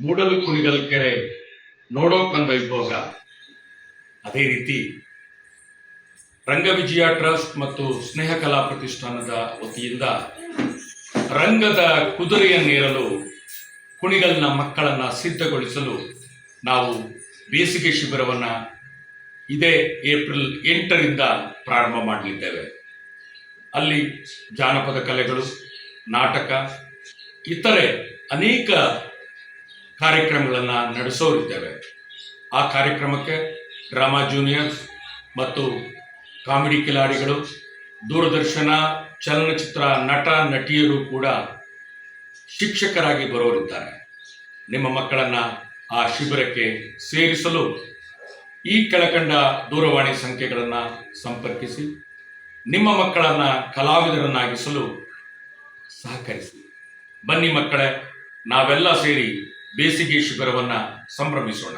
ಮೂಡಲು ಕುಣಿಗಲ್ ಕೆರೆ ನೋಡೋಕಂದ ವಿಭೋಗ. ಅದೇ ರೀತಿ ರಂಗವಿಜಯ ಟ್ರಸ್ಟ್ ಮತ್ತು ಸ್ನೇಹ ಕಲಾ ಪ್ರತಿಷ್ಠಾನದ ವತಿಯಿಂದ ರಂಗದ ಕುದುರೆಯನ್ನೇರಲು ಕುಣಿಗಲ್ನ ಮಕ್ಕಳನ್ನು ಸಿದ್ಧಗೊಳಿಸಲು ನಾವು ಬೇಸಿಗೆ ಶಿಬಿರವನ್ನು ಇದೇ ಏಪ್ರಿಲ್ ಎಂಟರಿಂದ ಪ್ರಾರಂಭ ಮಾಡಲಿದ್ದೇವೆ. ಅಲ್ಲಿ ಜಾನಪದ ಕಲೆಗಳು, ನಾಟಕ, ಇತರೆ ಅನೇಕ ಕಾರ್ಯಕ್ರಮಗಳನ್ನು ನಡೆಸೋರಿದ್ದೇವೆ. ಆ ಕಾರ್ಯಕ್ರಮಕ್ಕೆ ಡ್ರಾಮಾ ಜೂನಿಯರ್ಸ್ ಮತ್ತು ಕಾಮಿಡಿ ಕಿಲಾಡಿಗಳು, ದೂರದರ್ಶನ, ಚಲನಚಿತ್ರ ನಟ ನಟಿಯರು ಕೂಡ ಶಿಕ್ಷಕರಾಗಿ ಬರೋರಿದ್ದಾರೆ. ನಿಮ್ಮ ಮಕ್ಕಳನ್ನು ಆ ಶಿಬಿರಕ್ಕೆ ಸೇರಿಸಲು ಈ ಕೆಳಕಂಡ ದೂರವಾಣಿ ಸಂಖ್ಯೆಗಳನ್ನು ಸಂಪರ್ಕಿಸಿ, ನಿಮ್ಮ ಮಕ್ಕಳನ್ನು ಕಲಾವಿದರನ್ನಾಗಿಸಲು ಸಹಕರಿಸಿ. ಬನ್ನಿ ಮಕ್ಕಳೇ, ನಾವೆಲ್ಲ ಸೇರಿ ಬೇಸಿಗೆ ಶಿಬಿರವನ್ನು ಸಂಭ್ರಮಿಸೋಣ.